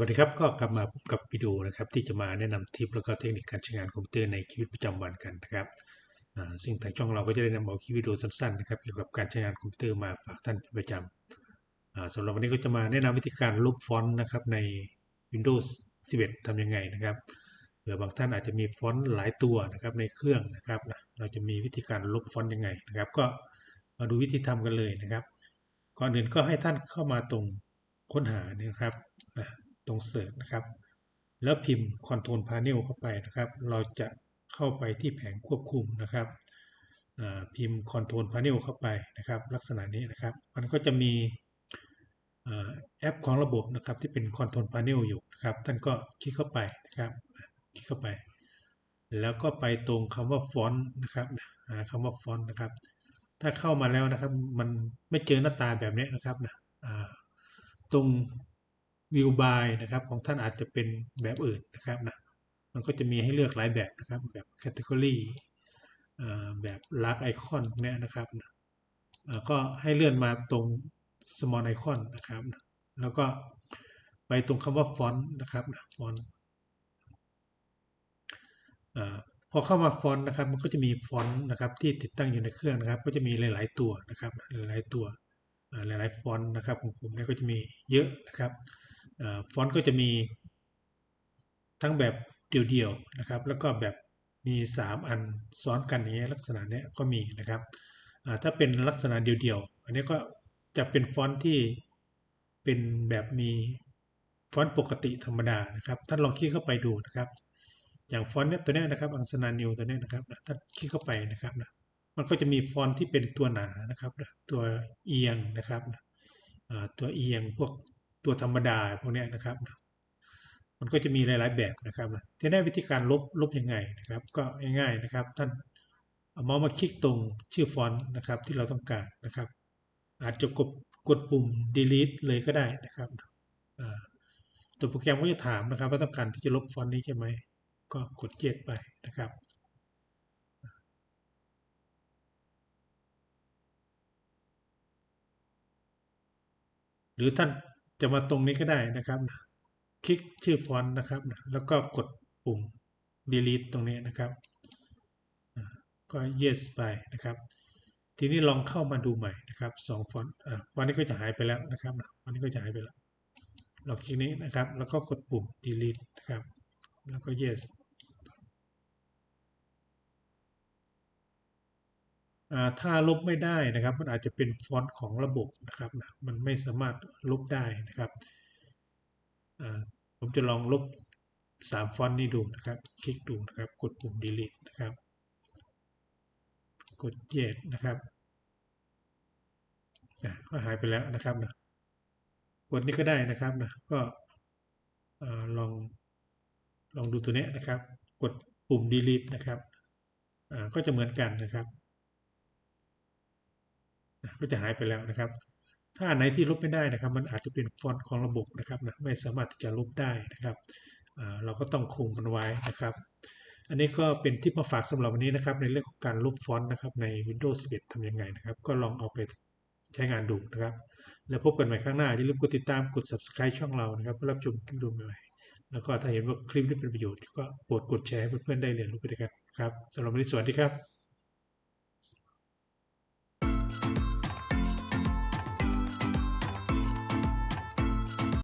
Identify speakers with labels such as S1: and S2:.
S1: วัสดีครับก็กลับมาพบกับวิดีโอนะครับที่จะมาแนะนำทิปแล้วก็เทคนิคการใช้งานคอมพิวเตอร์ในชีวิตประจำวันกันนะครับซึ่งทางช่องเราก็จะได้นำเอาคลิปวิดีโอสั้นๆนะครับเกี่ยวกับการใช้งานคอมพิวเตอร์มาฝากท่านเป็นประจำอ่าสำหรับวันนี้ก็จะมาแนะนำวิธีการลบฟอนต์นะครับใน Windows 11ทำยังไงนะครับเผื่อบางท่านอาจจะมีฟอนต์หลายตัวนะครับในเครื่องนะครับเราจะมีวิธีการลบฟอนต์ยังไงนะครับ ก็มาดูวิธีทำกันเลยนะครับ ก่อนอื่นก็ให้ท่านเข้ามาตรงค้นหาเนี่ยนะครับนะ ตรงเสิร์ชนะครับ แล้วพิมพ์ Control Panel เข้าไปนะครับ เราจะเข้าไปที่แผงควบคุมนะครับพิมพ์ Control Panel เข้าไปนะครับ ลักษณะนี้นะครับ มันก็จะมีอแอปของระบบนะครับที่เป็น Control Panel อยู่นะครับ ท่านก็คลิกเข้าไปนะครับ คลิกเข้าไป แล้วก็ไปตรงคำว่าฟอนต์นะครับคำว่าฟอนต์นะครับ ถ้าเข้ามาแล้วนะครับ มันไม่เจอหน้าตาแบบนี้นะครับนะตรง view by นะครับของท่านอาจจะเป็นแบบอื่นนะครับนะมันก็จะมีให้เลือกหลายแบบนะครับ แบบ category อ่าแบบ large icon เนี่ยนะครับนะก็ให้เลื่อนมาตรง small icon นะครับนะแล้วก็ไปตรงคำว่า font นะครับนะ font อ่าพอเข้ามาฟอนต์นะครับ มันก็จะมีฟอนต์นะครับที่ติดตั้งอยู่ในเครื่องนะครับ ก็จะมีหลาย ๆ ตัวนะครับ หลายๆตัวอ่าหลายๆฟอนต์นะครับของผมเนี่ยก็จะมีเยอะนะครับ ฟอนต์ก็จะมีทั้งแบบเดี่ยวๆนะครับ แล้วก็แบบมี 3 อันซ้อนกันอย่างเงี้ยลักษณะเนี้ยก็มีนะครับถ้าเป็นลักษณะเดี่ยวๆอันนี้ก็จะเป็นฟอนต์ที่เป็นแบบมีฟอนต์ปกติธรรมดานะครับท่านลองคลิกเข้าไปดูนะครับ อย่างฟอนต์เนี้ยตัวเนี้ยนะครับอังสนานิวตัวเนี้ยนะครับถ้าคลิกเข้าไปนะครับนะมันก็จะมีฟอนต์ที่เป็นตัวหนานะครับ ตัวเอียงนะครับตัวเอียงพวก ตัวธรรมดาพวกนี้นะครับ มันก็จะมีหลาย ๆ แบบนะครับที่ได้วิธีการลบลบยังไงนะครับ ก็ง่ายๆนะครับ ท่านเอาเมาส์มาคลิกตรงชื่อฟอนต์นะครับที่เราต้องการนะครับ อาจจะกดกดปุ่ม delete เลยก็ได้นะครับตัวโปรแกรมก็จะถามนะครับ ว่าต้องการที่จะลบฟอนต์นี้ใช่ไหมก็กดเจ็ดไปนะครับหรือท่าน จะมาตรงนี้ก็ได้นะครับ คลิกชื่อฟอนต์นะครับ แล้วก็กดปุ่ม delete ตรงนี้นะครับ ก็ yes ไปนะครับ ทีนี้ลองเข้ามาดูใหม่นะครับสองฟอนต์อ่าฟอนต์นี้ก็จะหายไปแล้วนะครับฟอนต์นี้ก็จะหายไปแล้วเราคลิกนี้นะครับ แล้วก็กดปุ่ม delete นะครับ แล้วก็ yes ถ้าลบไม่ได้นะครับ มันอาจจะเป็นฟอนต์ของระบบนะครับนะมันไม่สามารถลบได้นะครับผมจะลองลบ 3 ฟอนต์นี้ดูนะครับ คลิกดูนะครับ กดปุ่ม delete นะครับ กดเจ็ดนะครับก็หายไปแล้วนะครับนะกดนี้ก็ได้นะครับนะก็ลองลองดูตัวนี้นะครับ กดปุ่ม delete นะครับก็จะเหมือนกันนะครับ ก็จะหายไปแล้วนะครับ ถ้าอันไหนที่ลบไม่ได้นะครับ มันอาจจะเป็นฟอนต์ของระบบนะครับนะไม่สามารถที่จะลบได้นะครับเราก็ต้องคงมันไว้นะครับ อันนี้ก็เป็นทิปมาฝากสำหรับวันนี้นะครับ ในเรื่องของการลบฟอนต์นะครับใน Windows 11ทำยังไงนะครับ ก็ลองเอาไปใช้งานดูนะครับ แล้วพบกันใหม่ข้างหน้าอย่าลืมกดติดตามกด subscribe ช่องเรานะครับเพื่อรับชมคลิปดูใหม่ๆแล้วก็ถ้าเห็นว่าคลิปนี้เป็นประโยชน์ก็โปรดกดแชร์ให้เพื่อนๆได้เรียนรู้ไปด้วยกันครับสำหรับวันนี้สวัสดีครับ